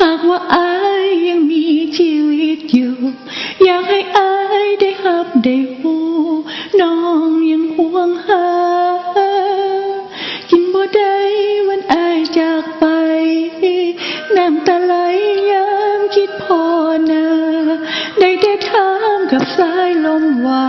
หากว่าอายยังมีชีวิตอยู่ อยากให้อายได้หับได้หูน้องยังห่วงหา กินบ่ได้วันอายจากไป น้ำตาไหลยามคิดพอหนา ได้แต่ถามกับสายลมว่า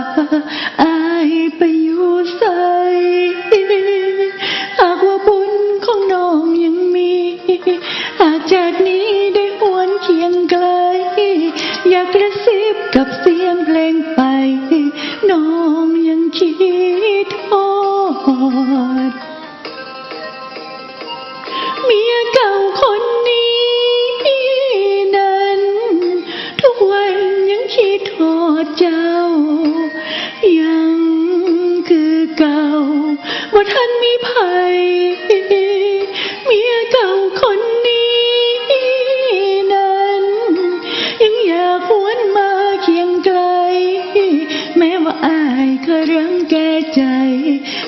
เคยรังแกใจ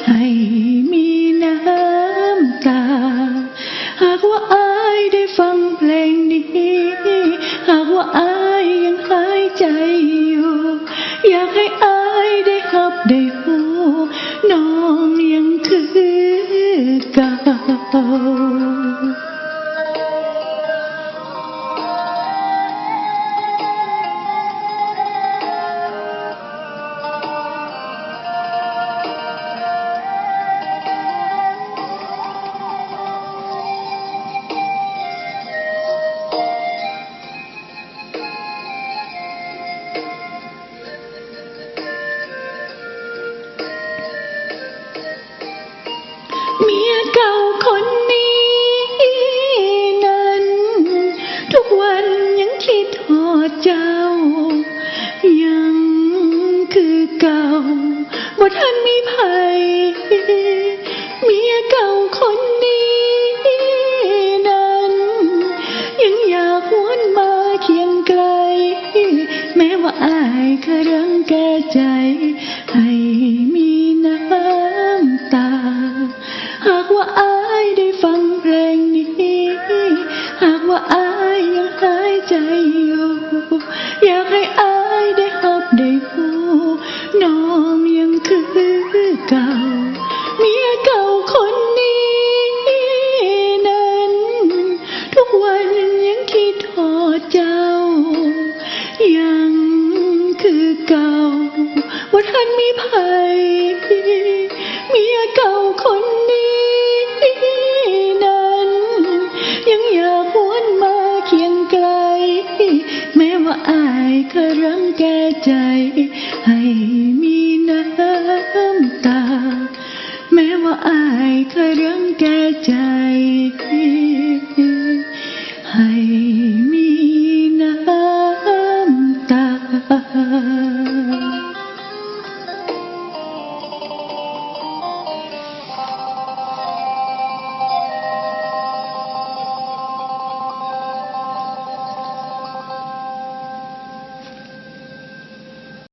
ให้มีน้ำตา หากว่าอายได้ฟังเพลงนี้ หากว่าอายยังหายใจอยู่ อยากให้อายได้หับได้หูน้องยังคือเก่า เมียเก่าคนนี้นั้น ยังอยากวนมาเคียงไกล แม้ว่าอายเคยรังแกใจ ให้มีน้ำตา หากว่าอายได้ฟังเพลงนี้ หากว่าอายยังหายใจอยู่ อยากให้อายได้หับได้หูน้องยังคือเก่า ก่าว่าท่านมีภัยเมียเก่าคนนี้นั้น ยังอยากวนมาเคียงไกล แม้ว่าอายเคยรังแกใจ ให้มีน้ำตา แม้ว่าอายเคยรังแกใจ